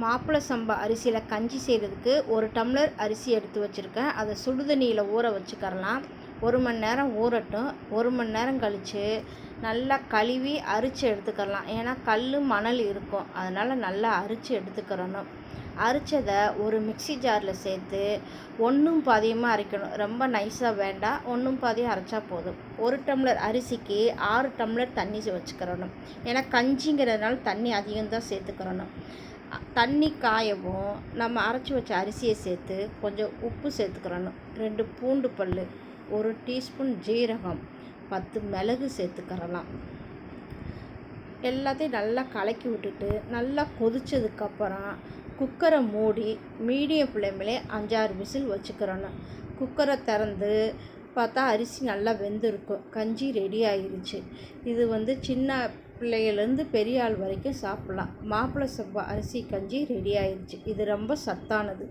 மாப்பிள சம்பா அரிசியில் கஞ்சி செய்கிறதுக்கு ஒரு டம்ளர் அரிசி எடுத்து வச்சுருக்கேன். அதை சுடுதண்ணியில் ஊற வச்சுக்கரலாம் ஒரு மணி நேரம் ஊறட்டும். ஒரு மணி நேரம் கழித்து நல்லா கழுவி அரிச்சு எடுத்துக்கரலாம் ஏன்னா கல் மணல் இருக்கும். அதனால் நல்லா அரிச்சு எடுத்துக்கிறணும். அரிச்சதை ஒரு மிக்ஸி ஜாரில் சேர்த்து ஒன்றும் பாதியமாக அரைக்கணும். ரொம்ப நைஸாக வேண்டாம் ஒன்றும் பாதியம் அரைச்சா போதும். ஒரு டம்ளர் அரிசிக்கு ஆறு டம்ளர் தண்ணி வச்சுக்கிறணும். ஏன்னா கஞ்சிங்கிறதுனால தண்ணி அதிகம்தான் சேர்த்துக்கிறணும். தண்ணி காயவும் நம்ம அரைச்சி வச்ச அரிசியை சேர்த்து கொஞ்சம் உப்பு சேர்த்துக்கிறணும். ரெண்டு பூண்டு பல் ஒரு டீஸ்பூன் ஜீரகம் பத்து மிளகு சேர்த்துக்கிறலாம். எல்லாத்தையும் நல்லா கலக்கி விட்டுட்டு நல்லா கொதிச்சதுக்கப்புறம் குக்கரை மூடி மீடியம் ஃப்ளேமில் அஞ்சாறு விசில் வச்சுக்கிறணும். குக்கரை திறந்து பார்த்தா அரிசி நல்லா வெந்திருக்கும். கஞ்சி ரெடி ஆயிருச்சு. இது வந்து சின்ன பிள்ளையிலேருந்து பெரிய ஆள் வரைக்கும் சாப்பிட்லாம். மாப்பிள்ளை சம்பா அரிசி கஞ்சி ரெடி ஆயிடுச்சு இது ரொம்ப சத்தானது.